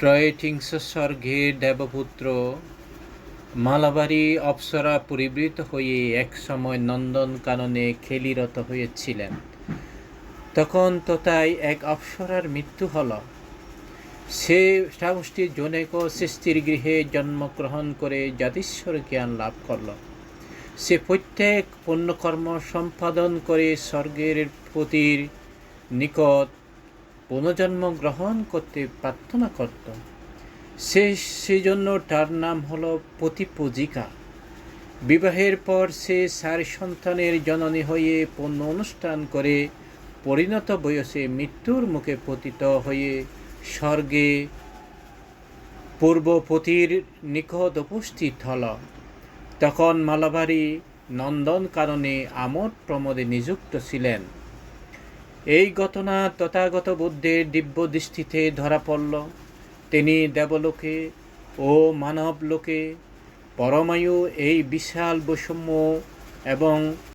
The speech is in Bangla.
ত্রয়োটিংশ স্বর্গে দেবপুত্র মালাবারী অপ্সরা পরিবৃত হয়ে একসময় নন্দনকাননে খেলিরত হয়েছিলেন। তখন তোতায় এক অপ্সরার মৃত্যু হল। সে সাহসটি জনৈক সৃষ্টির গৃহে জন্মগ্রহণ করে জাতিস্বর জ্ঞান লাভ করল। সে প্রত্যেক পুণ্যকর্ম সম্পাদন করে স্বর্গের পতির নিকট পুনর্জন্ম গ্রহণ করতে প্রার্থনা করত। সে সেই জন্য তার নাম হলো পতিপূজিকা। বিবাহের পর সে চার সন্তানের জননী হয়ে পণ্য অনুষ্ঠান করে পরিণত বয়সে মৃত্যুর মুখে পতিত হয়ে স্বর্গে পূর্বপতির নিকট উপস্থিত হল। তখন মালাবারী নন্দন কারণে আমোদ প্রমোদে নিযুক্ত ছিলেন। এই ঘটনা তথাগত বুদ্ধের দিব্য দৃষ্টিতে ধরা পড়ল। তিনি দেবলোকে ও মানব লোকে পরমায়ু এই বিশাল বৈষম্য এবং